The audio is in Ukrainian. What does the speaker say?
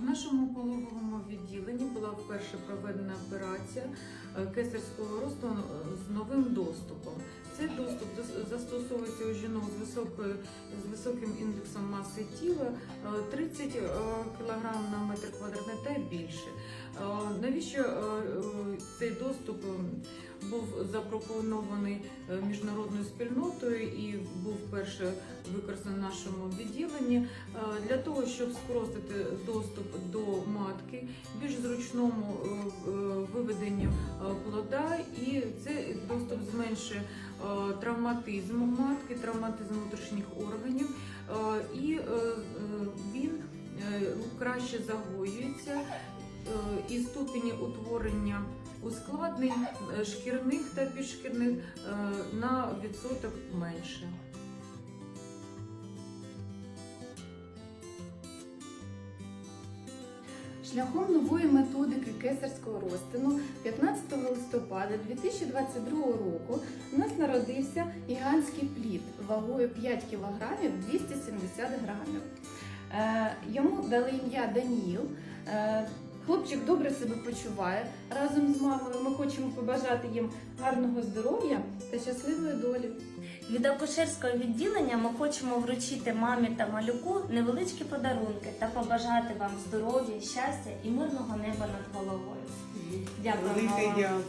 В нашому пологовому відділенні була вперше проведена операція е, кесарського росту е, з новим доступом. Цей доступ дос- застосовується у жінок з високою з високим індексом маси тіла е, 30 кг на метр квадратний та більше. Е, Навіщо е, е, цей доступ е, був запропонований е, міжнародною спільнотою і був вперше використаний в нашому відділенні. Е, для того, щоб спростити доступ до матки, більш зручному виведенню плода, і цей доступ зменшує травматизм матки, травматизм внутрішніх органів, і він краще загоюється, і ступені утворення ускладнень е, шкірних та підшкірних е, на відсоток менше. Шляхом нової методики кесарського розтину 15 листопада 2022 року у нас народився гігантський плід вагою 5 кг 270 грамів. Е, Йому дали ім'я Даніїл. Хлопчик добре себе почуває. Разом з мамою ми хочемо побажати їм гарного здоров'я та щасливої долі. Від акушерського відділення ми хочемо вручити мамі та малюку невеличкі подарунки та побажати вам здоров'я, щастя і мирного неба над головою. Дякую. Велике дякую.